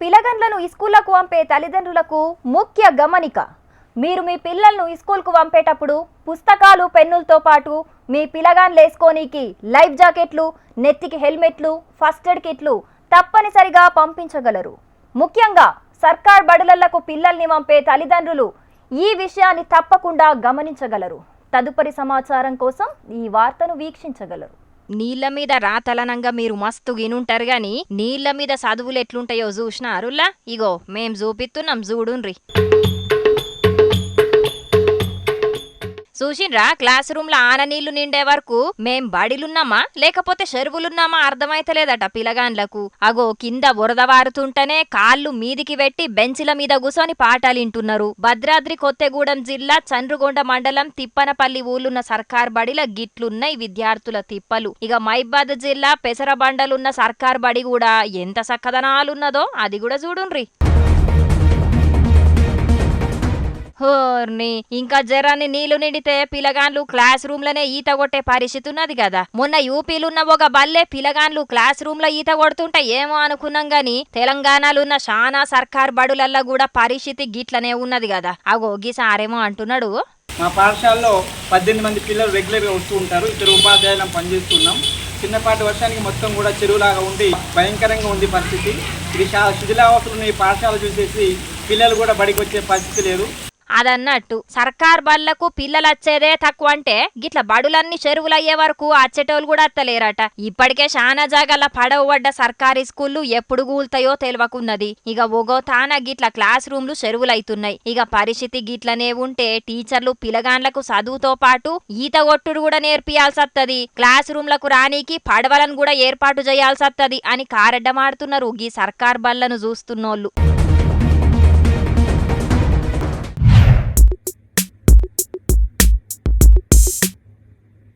పిలగన్లను ఇస్కూళ్ళకు పంపే తల్లిదండ్రులకు ముఖ్య గమనిక. మీరు మీ పిల్లలను ఇస్కూల్కు పంపేటప్పుడు పుస్తకాలు పెన్నులతో పాటు మీ పిలగాన్లు వేసుకోనీకి లైఫ్ జాకెట్లు నెత్తికి హెల్మెట్లు ఫస్ట్ ఎయిడ్ కిట్లు తప్పనిసరిగా పంపించగలరు. ముఖ్యంగా సర్కార్ బడులలకు పిల్లల్ని పంపే తల్లిదండ్రులు ఈ విషయాన్ని తప్పకుండా గమనించగలరు. తదుపరి సమాచారం కోసం ఈ వార్తను వీక్షించగలరు. నీళ్ళ మీద రాతలనంగా మీరు మస్తు గినుంటారు గాని నీళ్ళ మీద చదువులు ఎట్లుంటాయో చూసినారులా ఇగో మేం చూపిస్తున్నాం చూడుండ్రి చూసిండ్రా క్లాస్ రూమ్లో ఆననీళ్ళు నిండే వరకు మేం బడిలున్నామా? లేకపోతే చెరువులున్నామా అర్థమైతలేదట పిలగాన్లకు. అగో కింద బురద వారుతుంటేనే కాళ్ళు మీదికి పెట్టి బెంచిల మీద కూసోని పాఠాలింటున్నారు భద్రాద్రి కొత్తగూడెం జిల్లా చంద్రుగొండ మండలం తిప్పనపల్లి ఊళ్ళున్న సర్కార్ బడిల గిట్లున్నాయి విద్యార్థుల తిప్పలు. ఇక మైబాద్ జిల్లా పెసరబండలున్న సర్కార్ బడి కూడా ఎంత సక్కదనాలున్నదో అది కూడా చూడుండ్రి. హోర్ని. ఇంకా జరాన్ని నీళ్ళు నిండితే పిలగాన్లు క్లాస్ రూమ్లోనే ఈత కొట్టే పరిస్థితి ఉన్నది కదా. మొన్న యూపీలున్న ఒక బల్లే పిలగాన్లు క్లాస్ రూమ్లో ఈత కొడుతుంటే ఏమో అనుకున్నాం గాని తెలంగాణలో ఉన్న శానా సర్కార్ బడులల్లో కూడా పరిస్థితి గిట్లనే ఉన్నది కదా. అగో గీసారేమో అంటున్నాడు. మా పాఠశాలలో పద్దెనిమిది మంది పిల్లలు రెగ్యులర్గా వస్తూ ఉంటారు. ఇద్దరు ఉపాధ్యాయులను పనిచేస్తున్నాం. చిన్నపాటి వర్షానికి మొత్తం కూడా చెరువులాగా ఉండి భయంకరంగా ఉంది పరిస్థితి. ఇది శిథిలావస్థలు ఈ పాఠశాల చూసేసి పిల్లలు కూడా బడికి వచ్చే పరిస్థితి లేదు. అదన్నట్టు. సర్కార్ బళ్ళకు పిల్లలు వచ్చేదే తక్కువ అంటే గిట్ల బడులన్నీ చెరువులయ్యే వరకు అచ్చేటోళ్ళు కూడా అత్తలేరట. ఇప్పటికే శానా జాగాల పడవ పడ్డ సర్కారీ స్కూళ్ళు ఎప్పుడు కూల్తాయో తెలియకున్నది ఇక ఒగో తాన గిట్ల క్లాస్ రూమ్లు చెరువులైతున్నాయి. ఇక పరిస్థితి గిట్లనే ఉంటే టీచర్లు పిలగాండ్లకు చదువుతో పాటు ఈత కొట్టుడు కూడా నేర్పియాల్సత్తది. క్లాస్ రూమ్లకు రానీకి పడవలను కూడా ఏర్పాటు చేయాల్సత్తది అని కారెడ్డమాడుతున్నారు గీ సర్కార్ బళ్ళను చూస్తున్నోళ్ళు.